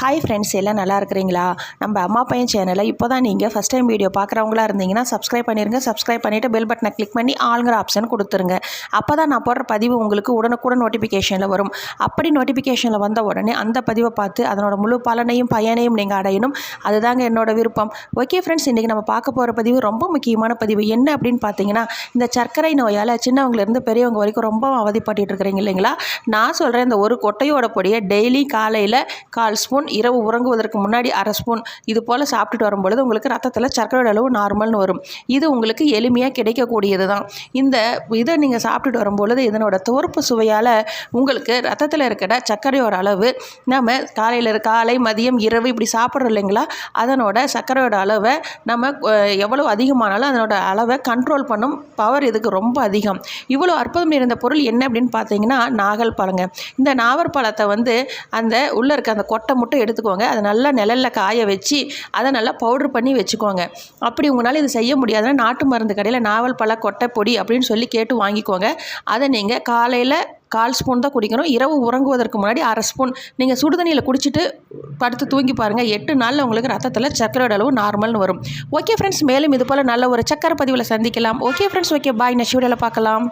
Hi friends எல்லாம் நல்லா இருக்கிறீங்களா? நம்ம அம்மா பையன் சேனலை இப்போ தான் நீங்கள் ஃபஸ்ட் டைம் வீடியோ பார்க்குறவங்களா இருந்தீங்கன்னா சப்ஸ்கிரைப் பண்ணிடுங்க சப்ஸ்கிரைப் பண்ணிவிட்டு பெல் பட்டனை கிளிக் பண்ணி ஆளுங்கிற ஆப்ஷன் கொடுத்துருங்க. அப்போ தான் நான் போடுற பதிவு உங்களுக்கு உடனுக்குடன் நோட்டிஃபிகேஷனில் வரும். அப்படி நோட்டிஃபிகேஷனில் வந்த உடனே அந்த பதிவை பார்த்து அதனோட முழு பலனையும் பயனையும் நீங்கள் அடையணும். அதுதாங்க என்னோட விருப்பம். ஓகே ஃப்ரெண்ட்ஸ் இன்றைக்கி நம்ம பார்க்க போகிற பதிவு ரொம்ப முக்கியமான பதிவு. என்ன அப்படின்னு பார்த்தீங்கன்னா இந்த சர்க்கரை நோயால் சின்னவங்கலேருந்து பெரியவங்க வரைக்கும் ரொம்ப அவதிப்பட்டு இருக்கிறீங்க இல்லைங்களா? நான் சொல்கிறேன் இந்த ஒரு கொட்டையோட பொடியை டெய்லி காலையில் கால் ஸ்பூன் இரவு உறங்குவதற்கு முன்னாடி அரை ஸ்பூன் இது போல் சாப்பிட்டுட்டு வரும்பொழுது உங்களுக்கு ரத்தத்தில் சர்க்கரையோட அளவு நார்மல்னு வரும். இது உங்களுக்கு எளிமையாக கிடைக்கக்கூடியது தான் இந்த இதை நீங்கள் சாப்பிட்டுட்டு வரும்பொழுது இதனோட துவர்ப்பு சுவையால் உங்களுக்கு ரத்தத்தில் இருக்கிற சர்க்கரையோட அளவு நம்ம காலையில் காலை மதியம் இரவு இப்படி சாப்பிட்றோம் இல்லைங்களா? அதனோட சர்க்கரையோட அளவை நம்ம எவ்வளோ அதிகமானாலும் அதனோட அளவை கண்ட்ரோல் பண்ணும் பவர் இதுக்கு ரொம்ப அதிகம். இவ்வளோ அற்புதம் இருந்த பொருள் என்ன அப்படின்னு பார்த்தீங்கன்னா நாகல் பழங்க. இந்த நாவல் பழத்தை வந்து அந்த உள்ளே இருக்க அந்த கொட்டை போட்டு எடுத்துக்கோங்க. அதை நல்லா நிழலில் காய வச்சு அதை நல்லா பவுடர் பண்ணி வச்சுக்கோங்க. அப்படி உங்களால் இது செய்ய முடியாதுன்னா நாட்டு மருந்து கடையில் நாவல் பழ கொட்டை பொடி அப்படின்னு சொல்லி கேட்டு வாங்கிக்கோங்க. அதை நீங்கள் காலையில் கால் ஸ்பூன் தான் குடிக்கணும். இரவு உறங்குவதற்கு முன்னாடி அரை ஸ்பூன் நீங்கள் சுடுதண்ணியில் குடிச்சிட்டு படுத்து தூங்கி பாருங்கள் எட்டு நாளில் உங்களுக்கு ரத்தத்தில் சர்க்கரையோட அளவு நார்மல்னு வரும். ஓகே ஃப்ரெண்ட்ஸ் மேலும் இது போல் நல்ல ஒரு சக்கரை பதிவில் சந்திக்கலாம். Okay friends okay bye next வீடியோவில் பார்க்கலாம்.